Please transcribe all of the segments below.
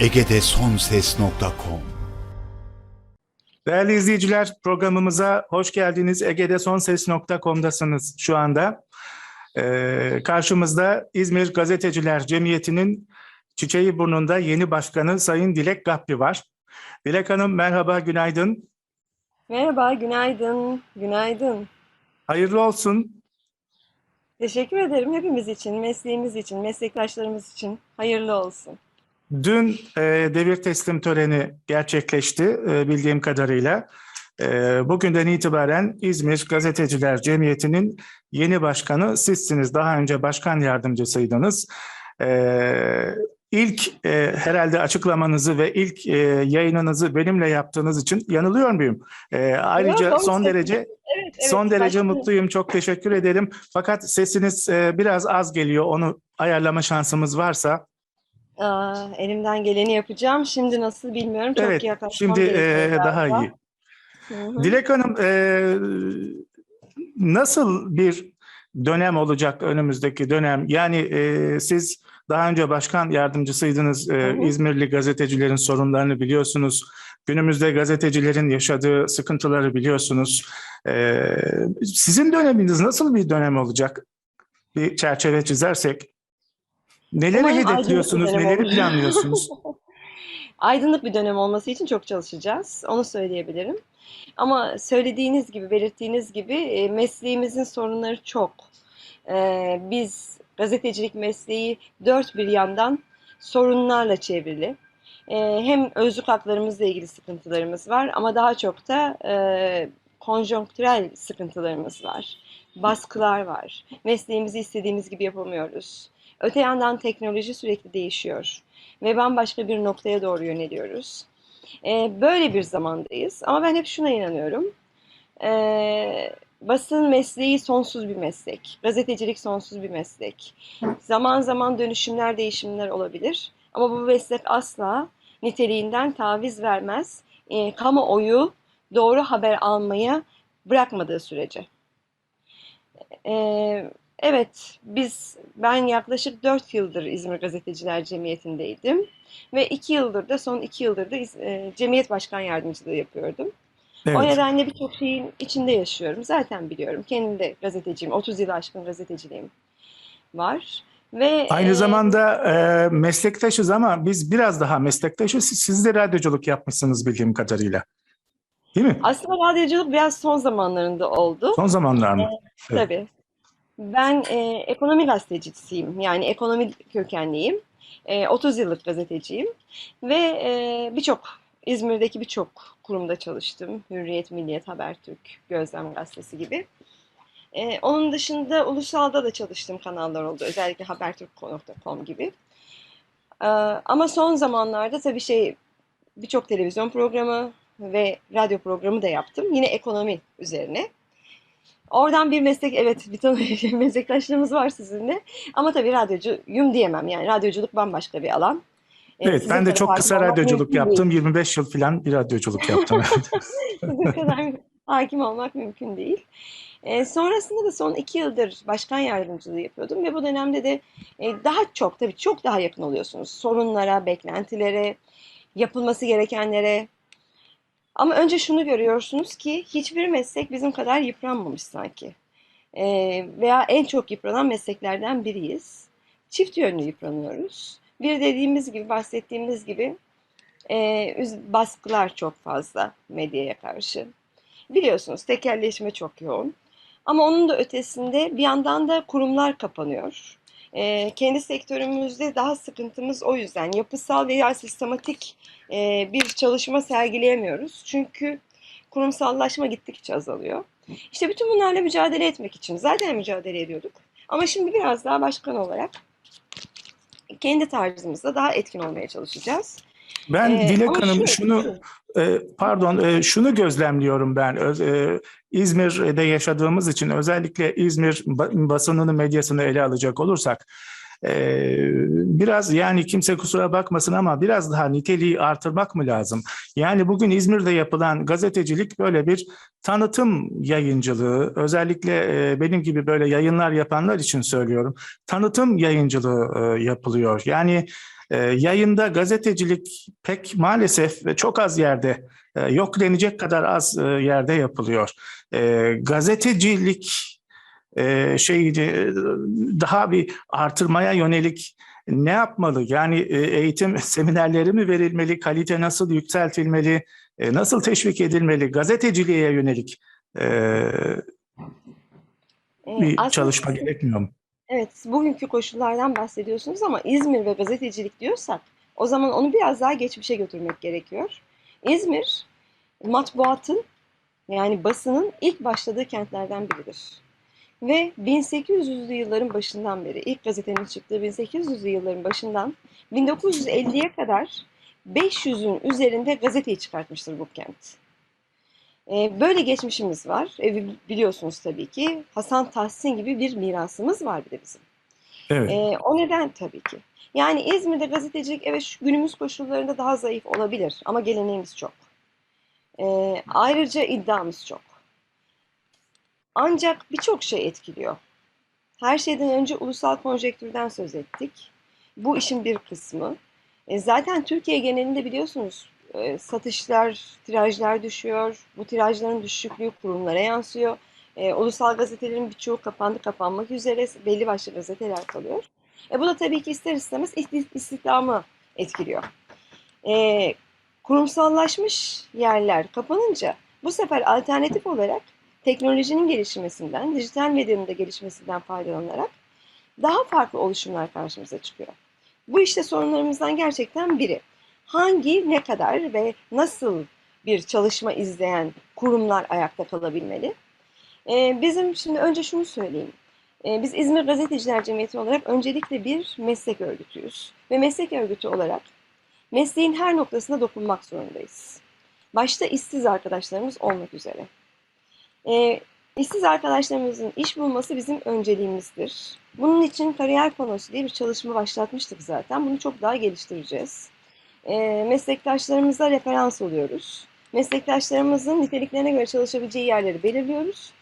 ege'de sonses.com Değerli izleyiciler programımıza hoş geldiniz. Ege'de sonses.com'dasınız şu anda. Ee, karşımızda İzmir Gazeteciler Cemiyeti'nin çiçeği burnunda yeni başkanı Sayın Dilek Gappi var. Dilek Hanım merhaba, günaydın. Merhaba, günaydın, günaydın. Hayırlı olsun. Teşekkür ederim hepimiz için, mesleğimiz için, meslektaşlarımız için. Hayırlı olsun. Dün e, devir teslim töreni gerçekleşti e, bildiğim kadarıyla. E, bugünden itibaren İzmir Gazeteciler Cemiyeti'nin yeni başkanı sizsiniz. Daha önce başkan yardımcısıydınız. E, ilk e, herhalde açıklamanızı ve ilk e, yayınınızı benimle yaptığınız için yanılıyor muyum? E, ayrıca Yok, son derece Evet, evet, son derece başkanım. mutluyum. Çok teşekkür ederim. Fakat sesiniz e, biraz az geliyor. Onu ayarlama şansımız varsa. Aa, elimden geleni yapacağım. Şimdi nasıl bilmiyorum. Çok Evet, yaklaşmam şimdi e, daha galiba. iyi. Hı hı. Dilek Hanım, e, nasıl bir dönem olacak önümüzdeki dönem? Yani e, siz daha önce başkan yardımcısıydınız. E. İzmirli gazetecilerin sorunlarını biliyorsunuz. Günümüzde gazetecilerin yaşadığı sıkıntıları biliyorsunuz. E, sizin döneminiz nasıl bir dönem olacak? Bir çerçeve çizersek. Neleri Umarım hedefliyorsunuz, neleri planlıyorsunuz? Aydınlık bir dönem olması için çok çalışacağız. Onu söyleyebilirim. Ama söylediğiniz gibi, belirttiğiniz gibi e, mesleğimizin sorunları çok. E, Biz gazetecilik mesleği dört bir yandan sorunlarla çevrili. E, Hem özlük haklarımızla ilgili sıkıntılarımız var ama daha çok da e, konjonktürel sıkıntılarımız var. Baskılar var. Mesleğimizi istediğimiz gibi yapamıyoruz. Öte yandan teknoloji sürekli değişiyor ve bambaşka bir noktaya doğru yöneliyoruz. Ee, böyle bir zamandayız ama ben hep şuna inanıyorum. Ee, basın mesleği sonsuz bir meslek. Gazetecilik sonsuz bir meslek. Zaman zaman dönüşümler, değişimler olabilir. Ama bu meslek asla niteliğinden taviz vermez. Ee, kamuoyu doğru haber almaya bırakmadığı sürece. Ee, evet, biz ben yaklaşık 4 yıldır İzmir Gazeteciler Cemiyeti'ndeydim ve 2 yıldır da son 2 yıldır da e, Cemiyet Başkan Yardımcılığı yapıyordum. O Evet. nedenle birçok şeyin içinde yaşıyorum. Zaten biliyorum. Kendim de gazeteciyim. 30 yıl aşkın gazeteciliğim var. Ve Aynı e, zamanda e, meslektaşız ama biz biraz daha meslektaşız. Siz, siz de radyoculuk yapmışsınız bildiğim kadarıyla. Değil mi? aslında radyoculuk biraz son zamanlarında oldu. Son zamanlar mı? Evet. Tabii. Ben e, ekonomi gazetecisiyim. Yani ekonomi kökenliyim. E, 30 yıllık gazeteciyim. Ve e, birçok, İzmir'deki birçok kurumda çalıştım. Hürriyet, Milliyet, Habertürk, Gözlem Gazetesi gibi. E, onun dışında ulusalda da çalıştığım kanallar oldu. Özellikle Habertürk.com gibi. E, ama son zamanlarda tabii şey birçok televizyon programı ve radyo programı da yaptım. Yine ekonomi üzerine. Oradan bir meslek, evet bir tane meslektaşlığımız var sizinle. Ama tabii radyocuyum diyemem. Yani radyoculuk bambaşka bir alan. Ee, Evet, sizin ben de çok kısa radyoculuk yaptım. 25 yıl falan bir radyoculuk yaptım. Değil. Sizin kadar hakim olmak mümkün değil. Ee, sonrasında da son iki yıldır başkan yardımcılığı yapıyordum ve bu dönemde de e, daha çok tabii çok daha yakın oluyorsunuz. Sorunlara, beklentilere, yapılması gerekenlere. Ama önce şunu görüyorsunuz ki hiçbir meslek bizim kadar yıpranmamış sanki. Ee, veya en çok yıpranan mesleklerden biriyiz. Çift yönlü yıpranıyoruz. Bir dediğimiz gibi, bahsettiğimiz gibi e, baskılar çok fazla medyaya karşı. Biliyorsunuz tekelleşme çok yoğun. Ama onun da ötesinde bir yandan da kurumlar kapanıyor. E, kendi sektörümüzde daha sıkıntımız o yüzden. Yapısal veya sistematik e, bir çalışma sergileyemiyoruz. Çünkü kurumsallaşma gittikçe azalıyor. İşte bütün bunlarla mücadele etmek için zaten mücadele ediyorduk. Ama şimdi biraz daha başkan olarak kendi tarzımızda daha etkin olmaya çalışacağız. Ben Ee, Dilek Hanım şu- şunu e, pardon e, şunu gözlemliyorum ben Öz- e, İzmir'de yaşadığımız için özellikle İzmir ba- basınını medyasını ele alacak olursak e, biraz yani kimse kusura bakmasın ama biraz daha niteliği artırmak mı lazım? Yani bugün İzmir'de yapılan gazetecilik böyle bir tanıtım yayıncılığı, özellikle e, benim gibi böyle yayınlar yapanlar için söylüyorum. Tanıtım yayıncılığı e, yapılıyor. Yani e, yayında gazetecilik pek maalesef ve çok az yerde e, yok denecek kadar az e, yerde yapılıyor. E, gazetecilik e, şey e, daha bir artırmaya yönelik ne yapmalı? Yani eğitim seminerleri mi verilmeli? Kalite nasıl yükseltilmeli? Nasıl teşvik edilmeli? Gazeteciliğe yönelik e, Ee, bir aslında çalışma gerekmiyor mu? Evet, bugünkü koşullardan bahsediyorsunuz ama İzmir ve gazetecilik diyorsak o zaman onu biraz daha geçmişe götürmek gerekiyor. İzmir matbuatın yani basının ilk başladığı kentlerden biridir. Ve 1800'lü yılların başından beri, ilk gazetenin çıktığı 1800'lü yılların başından 1950'ye kadar 500'ün üzerinde gazeteyi çıkartmıştır bu kent. Ee, Böyle geçmişimiz var. E, bi- biliyorsunuz tabii ki Hasan Tahsin gibi bir mirasımız var bir de bizim. Evet. Ee, o neden tabii ki. Yani İzmir'de gazetecilik evet şu günümüz koşullarında daha zayıf olabilir ama geleneğimiz çok. Ee, ayrıca iddiamız çok. Ancak birçok şey etkiliyor. Her şeyden önce ulusal konjektürden söz ettik. Bu işin bir kısmı. E, zaten Türkiye genelinde biliyorsunuz e, satışlar, tirajlar düşüyor. Bu tirajların düşüklüğü kurumlara yansıyor. E, ulusal gazetelerin birçoğu kapandı, kapanmak üzere. Belli başlı gazeteler kalıyor. E, bu da tabii ki ister istemez isti- istihdamı etkiliyor. E, kurumsallaşmış yerler kapanınca bu sefer alternatif olarak teknolojinin gelişmesinden, dijital medyanın da gelişmesinden faydalanarak daha farklı oluşumlar karşımıza çıkıyor. Bu işte sorunlarımızdan gerçekten biri. Hangi, ne kadar ve nasıl bir çalışma izleyen kurumlar ayakta kalabilmeli? Ee, bizim şimdi önce şunu söyleyeyim. Ee, biz İzmir Gazeteciler Cemiyeti olarak öncelikle bir meslek örgütüyüz. Ve meslek örgütü olarak mesleğin her noktasına dokunmak zorundayız. Başta işsiz arkadaşlarımız olmak üzere. Ee, işsiz arkadaşlarımızın iş bulması bizim önceliğimizdir. Bunun için kariyer panosu diye bir çalışma başlatmıştık zaten. Bunu çok daha geliştireceğiz. Ee, meslektaşlarımıza referans oluyoruz. Meslektaşlarımızın niteliklerine göre çalışabileceği yerleri belirliyoruz.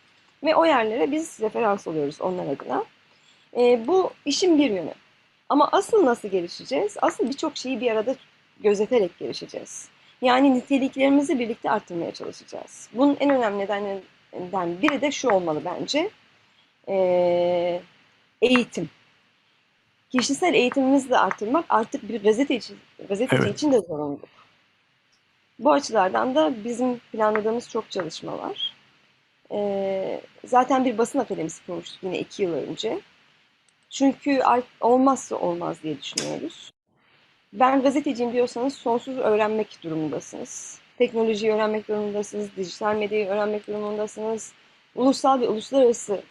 Ve o yerlere biz referans oluyoruz onlar adına. Ee, bu işin bir yönü. Ama asıl nasıl gelişeceğiz? Asıl birçok şeyi bir arada gözeterek gelişeceğiz. Yani niteliklerimizi birlikte arttırmaya çalışacağız. Bunun en önemli nedenlerinden biri de şu olmalı bence. Ee, eğitim. Kişisel eğitimimizi de arttırmak artık bir gazeteci, gazeteci Evet. için de zorunluluk. Bu açılardan da bizim planladığımız çok çalışma var. Ee, zaten bir basın akademisi kurmuştuk yine iki yıl önce. Çünkü olmazsa olmaz diye düşünüyoruz. Ben gazeteciyim diyorsanız sonsuz öğrenmek durumundasınız. Teknolojiyi öğrenmek durumundasınız, dijital medyayı öğrenmek durumundasınız. Ulusal ve uluslararası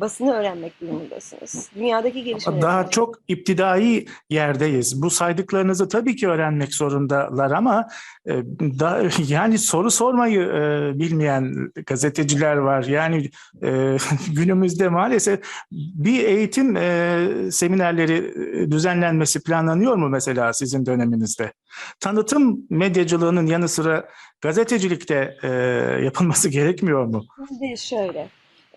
basını öğrenmek durumundasınız. Dünyadaki gelişmeleri Daha çok iptidai yerdeyiz. Bu saydıklarınızı tabii ki öğrenmek zorundalar ama e, da, yani soru sormayı e, bilmeyen gazeteciler var. Yani e, günümüzde maalesef bir eğitim e, seminerleri e, düzenlenmesi planlanıyor mu mesela sizin döneminizde? Tanıtım medyacılığının yanı sıra gazetecilikte e, yapılması gerekmiyor mu? Şimdi şöyle,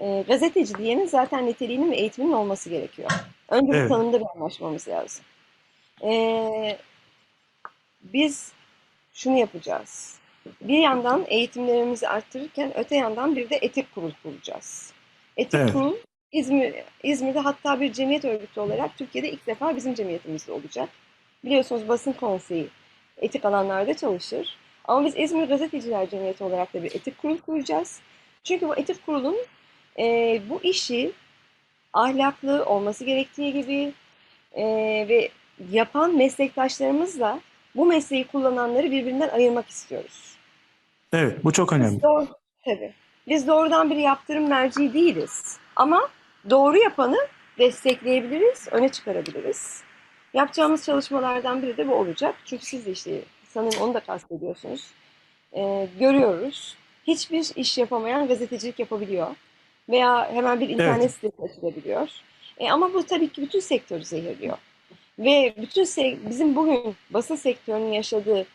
e, gazeteci diyenin zaten niteliğinin ve eğitiminin olması gerekiyor. Önce Evet. tanımda bir anlaşmamız lazım. E, biz şunu yapacağız. Bir yandan eğitimlerimizi arttırırken öte yandan bir de etik kurul kuracağız. Etik Evet. kurul İzmir, İzmir'de hatta bir cemiyet örgütü olarak Türkiye'de ilk defa bizim cemiyetimizde olacak. Biliyorsunuz basın konseyi etik alanlarda çalışır. Ama biz İzmir Gazeteciler Cemiyeti olarak da bir etik kurul kuracağız. Çünkü bu etik kurulun e, bu işi ahlaklı olması gerektiği gibi e, ve yapan meslektaşlarımızla bu mesleği kullananları birbirinden ayırmak istiyoruz. Evet, bu çok önemli. Biz doğru, tabii. Biz doğrudan bir yaptırım merci değiliz. Ama doğru yapanı destekleyebiliriz, öne çıkarabiliriz. Yapacağımız çalışmalardan biri de bu olacak. Çünkü siz de işte sanırım onu da kastediyorsunuz. Ee, görüyoruz. Hiçbir iş yapamayan gazetecilik yapabiliyor. Veya hemen bir internet Evet. sitesi açılabiliyor. E, ama bu tabii ki bütün sektörü zehirliyor. Ve bütün se- bizim bugün basın sektörünün yaşadığı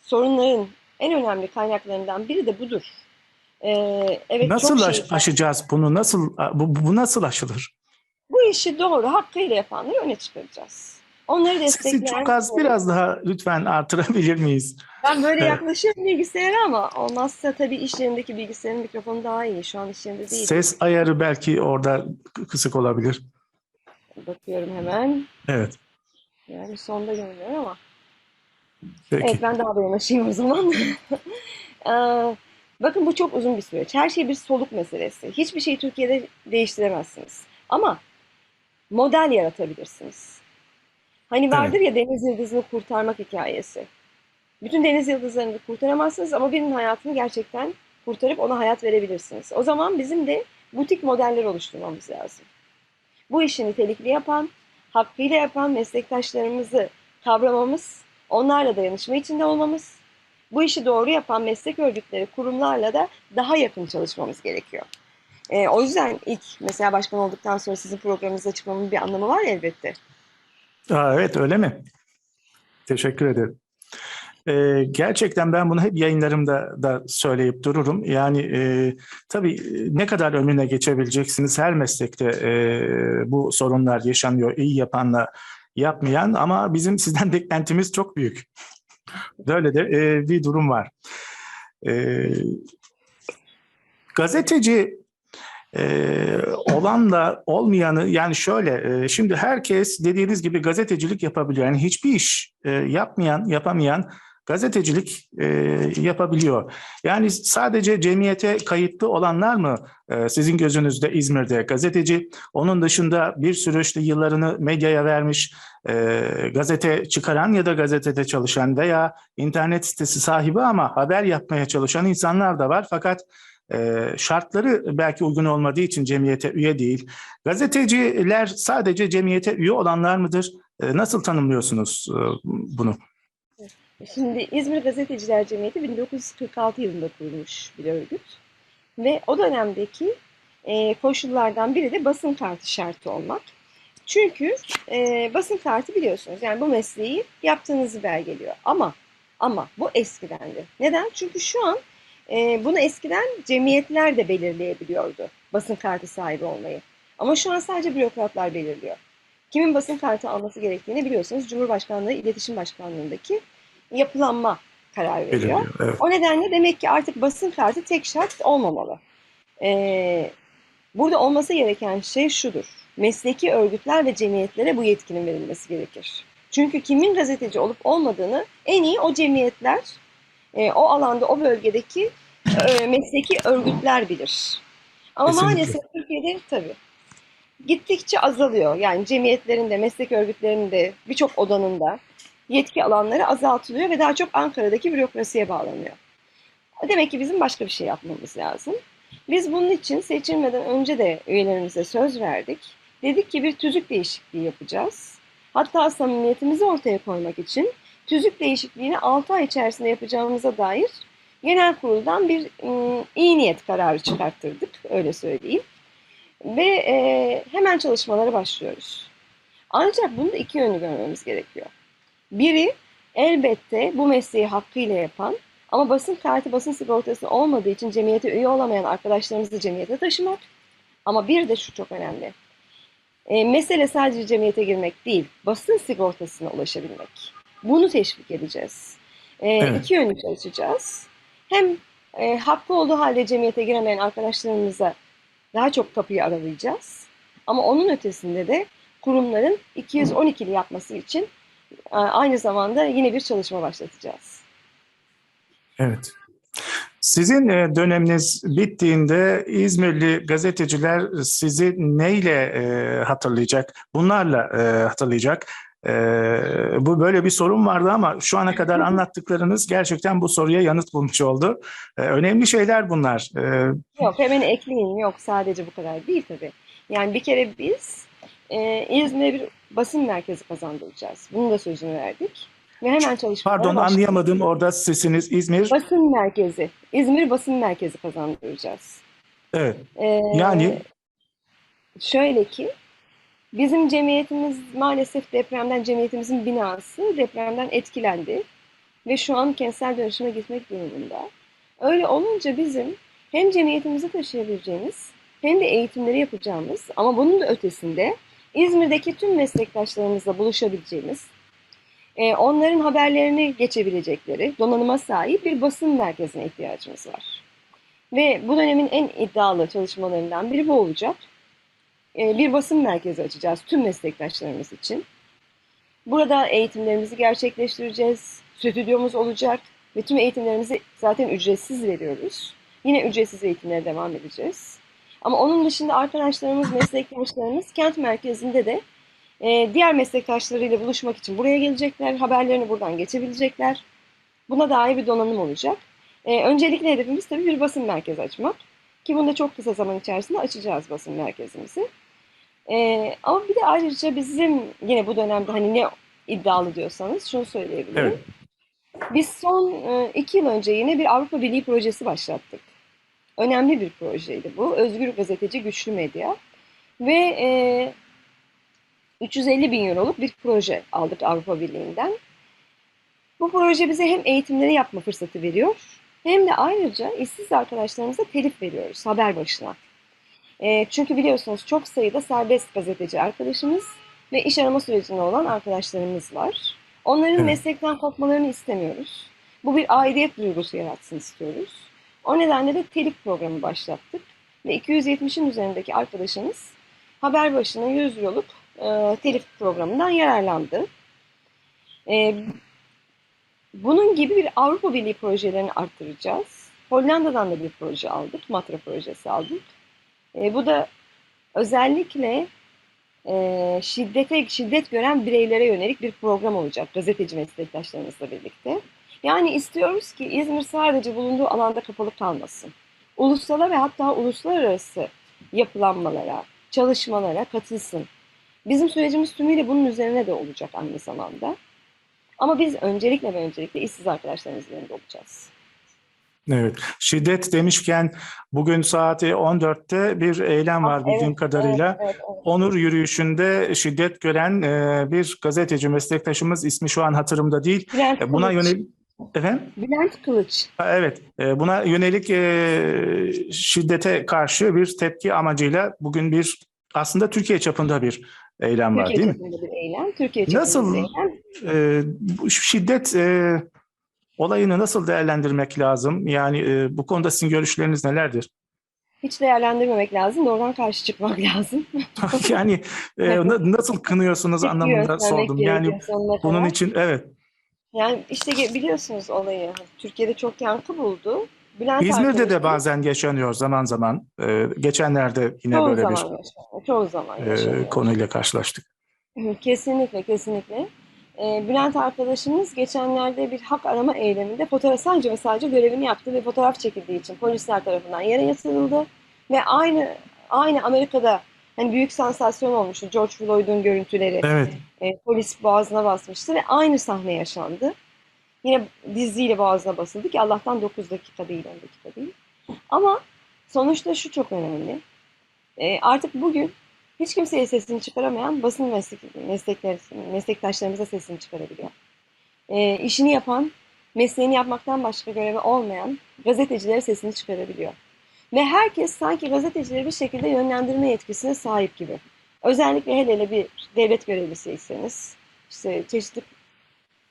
sorunların en önemli kaynaklarından biri de budur. E, evet Nasıl çok aş- şey- aşacağız bunu? Nasıl bu, bu nasıl aşılır? Bu işi doğru hakkıyla yapanları öne çıkaracağız. Onları destekleyen... Sesi çok az biraz daha lütfen artırabilir miyiz? Ben böyle yaklaşıyorum bilgisayara ama olmazsa tabii iş yerindeki bilgisayarın mikrofonu daha iyi. Şu an iş yerinde değil. Ses ayarı belki orada kısık olabilir. Bakıyorum hemen. Evet. Yani sonda görünüyor ama. Peki. Evet ben daha da yanaşayım o zaman. Ee, Bakın bu çok uzun bir süreç. Her şey bir soluk meselesi. Hiçbir şeyi Türkiye'de değiştiremezsiniz. Ama model yaratabilirsiniz. Hani vardır ya deniz yıldızını kurtarmak hikayesi. Bütün deniz yıldızlarını kurtaramazsınız ama birinin hayatını gerçekten kurtarıp ona hayat verebilirsiniz. O zaman bizim de butik modeller oluşturmamız lazım. Bu işi nitelikli yapan, hakkıyla yapan meslektaşlarımızı kavramamız, onlarla dayanışma içinde olmamız, bu işi doğru yapan meslek örgütleri, kurumlarla da daha yakın çalışmamız gerekiyor. Ee, o yüzden ilk mesela başkan olduktan sonra sizin programınıza çıkmamın bir anlamı var elbette. Aa, evet öyle mi? Teşekkür ederim. Ee, gerçekten ben bunu hep yayınlarımda da söyleyip dururum. Yani e, tabii ne kadar önüne geçebileceksiniz her meslekte e, bu sorunlar yaşanıyor. iyi yapanla yapmayan ama bizim sizden beklentimiz çok büyük. Böyle de e, bir durum var. E, gazeteci e, olanla olmayanı yani şöyle e, şimdi herkes dediğiniz gibi gazetecilik yapabiliyor. Yani hiçbir iş e, yapmayan yapamayan gazetecilik e, yapabiliyor. Yani sadece cemiyete kayıtlı olanlar mı e, sizin gözünüzde İzmir'de gazeteci? Onun dışında bir sürü işte yıllarını medyaya vermiş e, gazete çıkaran ya da gazetede çalışan veya internet sitesi sahibi ama haber yapmaya çalışan insanlar da var. Fakat e, şartları belki uygun olmadığı için cemiyete üye değil. Gazeteciler sadece cemiyete üye olanlar mıdır? E, nasıl tanımlıyorsunuz e, bunu? Şimdi İzmir Gazeteciler Cemiyeti 1946 yılında kurulmuş bir örgüt. Ve o dönemdeki e, koşullardan biri de basın kartı şartı olmak. Çünkü e, basın kartı biliyorsunuz yani bu mesleği yaptığınızı belgeliyor. Ama ama bu eskidendi. Neden? Çünkü şu an e, bunu eskiden cemiyetler de belirleyebiliyordu basın kartı sahibi olmayı. Ama şu an sadece bürokratlar belirliyor. Kimin basın kartı alması gerektiğini biliyorsunuz Cumhurbaşkanlığı İletişim Başkanlığı'ndaki yapılanma karar veriyor. Belirliyor, evet. O nedenle demek ki artık basın kartı tek şart olmamalı. Ee, burada olması gereken şey şudur. Mesleki örgütler ve cemiyetlere bu yetkinin verilmesi gerekir. Çünkü kimin gazeteci olup olmadığını en iyi o cemiyetler, e, o alanda, o bölgedeki e, mesleki örgütler bilir. Ama Kesinlikle. maalesef Türkiye'de tabii gittikçe azalıyor. Yani cemiyetlerin de, meslek örgütlerinin de, birçok odanın da yetki alanları azaltılıyor ve daha çok Ankara'daki bürokrasiye bağlanıyor. Demek ki bizim başka bir şey yapmamız lazım. Biz bunun için seçilmeden önce de üyelerimize söz verdik. Dedik ki bir tüzük değişikliği yapacağız. Hatta samimiyetimizi ortaya koymak için tüzük değişikliğini 6 ay içerisinde yapacağımıza dair genel kuruldan bir ım, iyi niyet kararı çıkarttırdık, öyle söyleyeyim. Ve e, hemen çalışmalara başlıyoruz. Ancak bunu da iki yönlü görmemiz gerekiyor. Biri elbette bu mesleği hakkıyla yapan ama basın kartı basın sigortası olmadığı için cemiyete üye olamayan arkadaşlarımızı cemiyete taşımak. Ama bir de şu çok önemli. E, mesele sadece cemiyete girmek değil, basın sigortasına ulaşabilmek. Bunu teşvik edeceğiz. E, Evet. İki yönlü çalışacağız. Hem e, hakkı olduğu halde cemiyete giremeyen arkadaşlarımıza daha çok kapıyı aralayacağız. Ama onun ötesinde de kurumların 212'li yapması için e, aynı zamanda yine bir çalışma başlatacağız. Evet. Sizin e, döneminiz bittiğinde İzmirli gazeteciler sizi neyle e, hatırlayacak? Bunlarla hatırlayacak. E, bu böyle bir sorun vardı ama şu ana kadar anlattıklarınız gerçekten bu soruya yanıt bulmuş oldu. E, önemli şeyler bunlar. E, Yok hemen ekleyin yok sadece bu kadar değil tabii. Yani bir kere biz e, İzmir'e bir basın merkezi kazandıracağız. Bunun da sözünü verdik. Ve hemen çalışmalara pardon başlayacağız. anlayamadım orada sesiniz İzmir. Basın merkezi. İzmir basın merkezi kazandıracağız. Evet. Ee, Yani şöyle ki Bizim cemiyetimiz maalesef depremden, cemiyetimizin binası depremden etkilendi. Ve şu an kentsel dönüşüme gitmek durumunda. Öyle olunca bizim hem cemiyetimizi taşıyabileceğimiz hem de eğitimleri yapacağımız ama bunun da ötesinde İzmir'deki tüm meslektaşlarımızla buluşabileceğimiz, e, onların haberlerini geçebilecekleri donanıma sahip bir basın merkezine ihtiyacımız var. Ve bu dönemin en iddialı çalışmalarından biri bu olacak. E, Bir basın merkezi açacağız tüm meslektaşlarımız için. Burada eğitimlerimizi gerçekleştireceğiz. Stüdyomuz olacak ve tüm eğitimlerimizi zaten ücretsiz veriyoruz. Yine ücretsiz eğitimlere devam edeceğiz. Ama onun dışında arkadaşlarımız, meslektaşlarımız kent merkezinde de e, diğer meslektaşlarıyla buluşmak için buraya gelecekler. Haberlerini buradan geçebilecekler. Buna dair bir donanım olacak. E, öncelikle hedefimiz tabii bir basın merkezi açmak. Ki bunu da çok kısa zaman içerisinde açacağız basın merkezimizi. E, ama bir de ayrıca bizim yine bu dönemde hani ne iddialı diyorsanız şunu söyleyebilirim. Evet. Biz son e, iki yıl önce yine bir Avrupa Birliği projesi başlattık. Önemli bir projeydi bu. Özgür Gazeteci Güçlü Medya. Ve e, 350 bin euroluk bir proje aldık Avrupa Birliği'nden. Bu proje bize hem eğitimleri yapma fırsatı veriyor hem de ayrıca işsiz arkadaşlarımıza telif veriyoruz haber başına. E, çünkü biliyorsunuz çok sayıda serbest gazeteci arkadaşımız ve iş arama sürecinde olan arkadaşlarımız var. Onların Evet. meslekten kopmalarını istemiyoruz. Bu bir aidiyet duygusu yaratsın istiyoruz. O nedenle de telif programı başlattık. Ve 270'in üzerindeki arkadaşımız haber başına 100 euroluk e, telif programından yararlandı. E, bunun gibi bir Avrupa Birliği projelerini arttıracağız. Hollanda'dan da bir proje aldık, Matra projesi aldık. E, bu da özellikle e, şiddete şiddet gören bireylere yönelik bir program olacak gazeteci meslektaşlarımızla birlikte. Yani istiyoruz ki İzmir sadece bulunduğu alanda kapalı kalmasın. Ulusal ve hatta uluslararası yapılanmalara, çalışmalara katılsın. Bizim sürecimiz tümüyle bunun üzerine de olacak aynı zamanda. Ama biz öncelikle ve öncelikle işsiz arkadaşlarımızın yanında olacağız. Evet. Şiddet demişken bugün saati 14'te bir eylem var Ah, bildiğim evet, kadarıyla. Evet, evet, evet. Onur yürüyüşünde şiddet gören e, bir gazeteci meslektaşımız ismi şu an hatırımda değil. Bülent E, Buna yönelik efendim Bülent Kılıç. Ha, Evet, e, buna yönelik e, şiddete karşı bir tepki amacıyla bugün bir aslında Türkiye çapında bir eylem var Türkiye değil mi? çapında bir eylem. Türkiye çapında Nasıl bir eylem. e, şiddet e, olayını nasıl değerlendirmek lazım? Yani e, bu konuda sizin görüşleriniz nelerdir? Hiç değerlendirmemek lazım. Doğrudan karşı çıkmak lazım. yani e, na- nasıl kınıyorsunuz anlamında Bekliyoruz, sordum. Yani bunun için evet. Yani işte biliyorsunuz olayı. Türkiye'de çok yankı buldu. Bülent İzmir'de de bazen yaşanıyor zaman zaman. E, geçenlerde yine çoğu böyle zaman bir yaşanıyor. Çoğu zaman e, konuyla karşılaştık. Kesinlikle, kesinlikle. Ee, Bülent arkadaşımız geçenlerde bir hak arama eyleminde fotoğraf sadece ve sadece görevini yaptı ve fotoğraf çekildiği için polisler tarafından yere yatırıldı ve aynı aynı Amerika'da hani büyük sansasyon olmuştu George Floyd'un görüntüleri. Evet. E, polis boğazına basmıştı ve aynı sahne yaşandı. Yine diziyle boğazına basıldı ki Allah'tan 9 dakika değil 10 dakika değil. Ama sonuçta şu çok önemli. E, artık bugün hiç kimseye sesini çıkaramayan basın meslek, meslekler, meslektaşlarımıza sesini çıkarabiliyor. E, işini yapan, mesleğini yapmaktan başka görevi olmayan gazetecilere sesini çıkarabiliyor. Ve herkes sanki gazetecileri bir şekilde yönlendirme yetkisine sahip gibi. Özellikle hele hele bir devlet görevlisiyseniz, işte çeşitli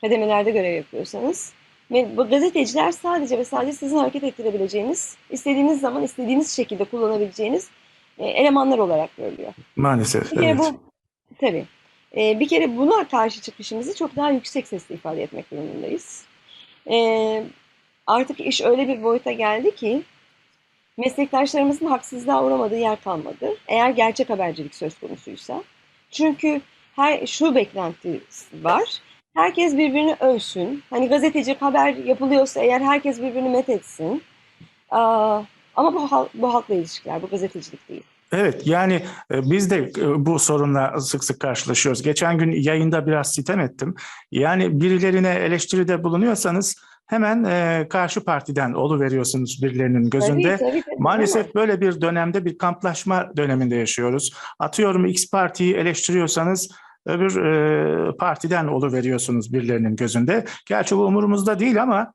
kademelerde görev yapıyorsanız ve bu gazeteciler sadece ve sadece sizin hareket ettirebileceğiniz, istediğiniz zaman istediğiniz şekilde kullanabileceğiniz elemanlar olarak görülüyor. Maalesef. Bir kere Evet. bu tabii. E, bir kere buna karşı çıkışımızı çok daha yüksek sesle ifade etmek durumundayız. E, artık iş öyle bir boyuta geldi ki meslektaşlarımızın haksızlığa uğramadığı yer kalmadı. Eğer gerçek habercilik söz konusuysa. Çünkü her şu beklenti var. Herkes birbirini övsün. Hani gazetecilik haber yapılıyorsa eğer herkes birbirini methetsin. Aa, ama bu, bu halkla ilişkiler, bu gazetecilik değil. Evet yani e, biz de e, bu sorunla sık sık karşılaşıyoruz. Geçen gün yayında biraz sitem ettim. Yani birilerine eleştiride bulunuyorsanız hemen e, karşı partiden oluveriyorsunuz birilerinin gözünde. Tabii, tabii, tabii. Maalesef böyle bir dönemde bir kamplaşma döneminde yaşıyoruz. Atıyorum X partiyi eleştiriyorsanız öbür e, partiden oluveriyorsunuz birilerinin gözünde. Gerçi bu umurumuzda değil ama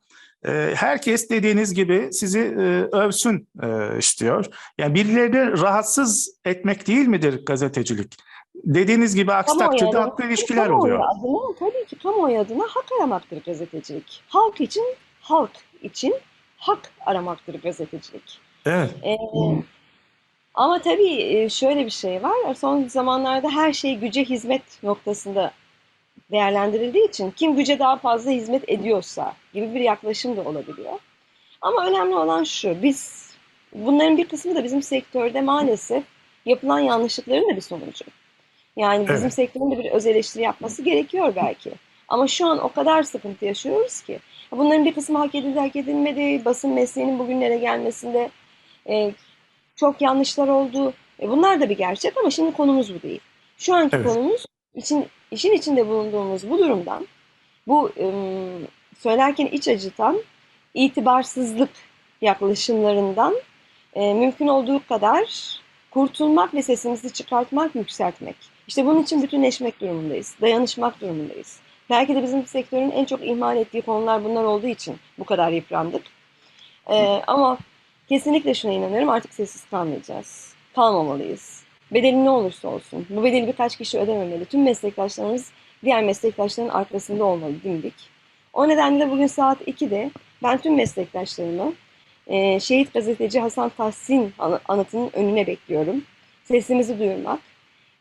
herkes dediğiniz gibi sizi e, övsün e, istiyor. Yani birilerini rahatsız etmek değil midir gazetecilik? Dediğiniz gibi aksi Kamuoyu takdirde haklı ilişkiler kamuoyu oluyor. Adına, tabii ki kamuoyu adına hak aramaktır gazetecilik. Halk için, halk için hak aramaktır gazetecilik. Evet. Ee, ama tabii e, şöyle bir şey var. Son zamanlarda her şey güce hizmet noktasında değerlendirildiği için kim güce daha fazla hizmet ediyorsa gibi bir yaklaşım da olabiliyor. Ama önemli olan şu, biz bunların bir kısmı da bizim sektörde maalesef yapılan yanlışlıkların da bir sonucu. Yani bizim Evet. sektörün de bir öz eleştiri yapması gerekiyor belki. Ama şu an o kadar sıkıntı yaşıyoruz ki. Bunların bir kısmı hak edildi, hak edilmedi. Basın mesleğinin bugünlere gelmesinde e, çok yanlışlar oldu. E, bunlar da bir gerçek ama şimdi konumuz bu değil. Şu anki Evet. konumuz için, işin içinde bulunduğumuz bu durumdan, bu ım, söylerken iç acıtan itibarsızlık yaklaşımlarından e, mümkün olduğu kadar kurtulmak ve sesimizi çıkartmak, yükseltmek. İşte bunun için bütünleşmek durumundayız, dayanışmak durumundayız. Belki de bizim sektörün en çok ihmal ettiği konular bunlar olduğu için bu kadar yıprandık. E, ama kesinlikle şuna inanıyorum artık sessiz kalmayacağız. Kalmamalıyız. Bedeli ne olursa olsun. Bu bedeli birkaç kişi ödememeli. Tüm meslektaşlarımız diğer meslektaşların arkasında olmalı dimdik. O nedenle bugün saat 2'de ben tüm meslektaşlarımı e, şehit gazeteci Hasan Tahsin anı- anıtının önüne bekliyorum. Sesimizi duyurmak,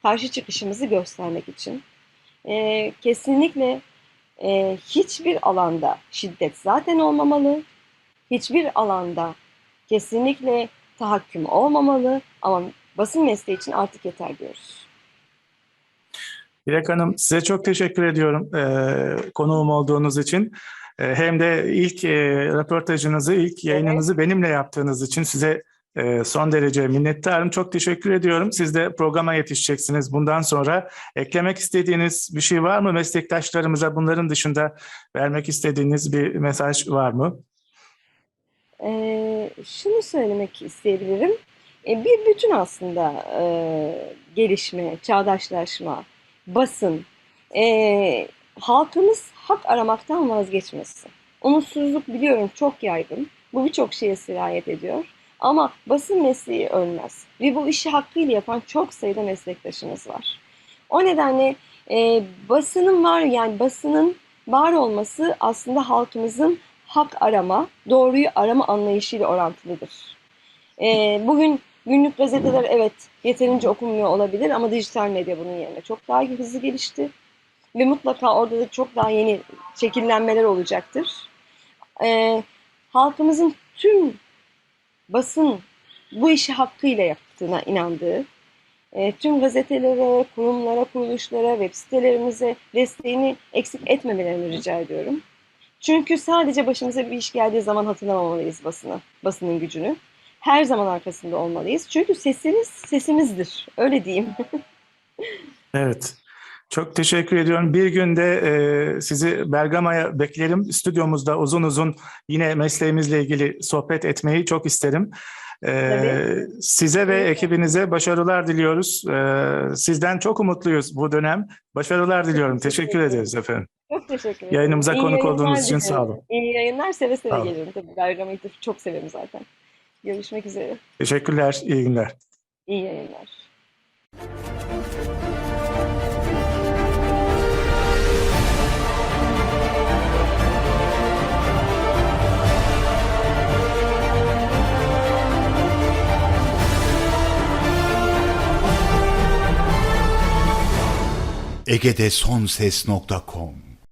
karşı çıkışımızı göstermek için. E, kesinlikle e, hiçbir alanda şiddet zaten olmamalı. Hiçbir alanda kesinlikle tahakküm olmamalı ama basın mesleği için artık yeter diyoruz. Dilek Hanım size çok teşekkür ediyorum e, konuğum olduğunuz için. E, hem de ilk e, röportajınızı, ilk yayınınızı benimle yaptığınız için size e, son derece minnettarım. Çok teşekkür ediyorum. Siz de programa yetişeceksiniz. Bundan sonra eklemek istediğiniz bir şey var mı? Meslektaşlarımıza bunların dışında vermek istediğiniz bir mesaj var mı? Ee, şunu söylemek isteyebilirim. Ee, bir bütün aslında e, gelişme, çağdaşlaşma, basın. Ee, halkımız hak aramaktan vazgeçmesin. Umutsuzluk biliyorum çok yaygın. Bu birçok şeye sirayet ediyor. Ama basın mesleği ölmez. Ve bu işi hakkıyla yapan çok sayıda meslektaşımız var. O nedenle e, basının var yani basının var olması aslında halkımızın hak arama, doğruyu arama anlayışıyla orantılıdır. Ee, bugün günlük gazeteler evet yeterince okunmuyor olabilir ama dijital medya bunun yerine çok daha hızlı gelişti. Ve mutlaka orada da çok daha yeni şekillenmeler olacaktır. Ee, halkımızın tüm basın bu işi hakkıyla yaptığına inandığı, e, tüm gazetelere, kurumlara, kuruluşlara, web sitelerimize desteğini eksik etmemelerini rica ediyorum. Çünkü sadece başımıza bir iş geldiği zaman hatırlamamalıyız basını, basının gücünü. Her zaman arkasında olmalıyız. Çünkü sesimiz sesimizdir. Öyle diyeyim. Evet. Çok teşekkür ediyorum. Bir günde e, sizi Bergama'ya beklerim. Stüdyomuzda uzun uzun yine mesleğimizle ilgili sohbet etmeyi çok isterim. E, Tabii. size ve ekibinize başarılar diliyoruz. E, sizden çok umutluyuz bu dönem. Başarılar diliyorum. teşekkür Teşekkür ederiz efendim. Çok teşekkür ederim. Yayınımıza İyi konuk olduğunuz için sağ olun. İyi yayınlar. Seve seve gelirim. Tabii Bergama'yı çok severim zaten. Görüşmek üzere. Teşekkürler. İyi günler. İyi yayınlar. ege'de son ses.com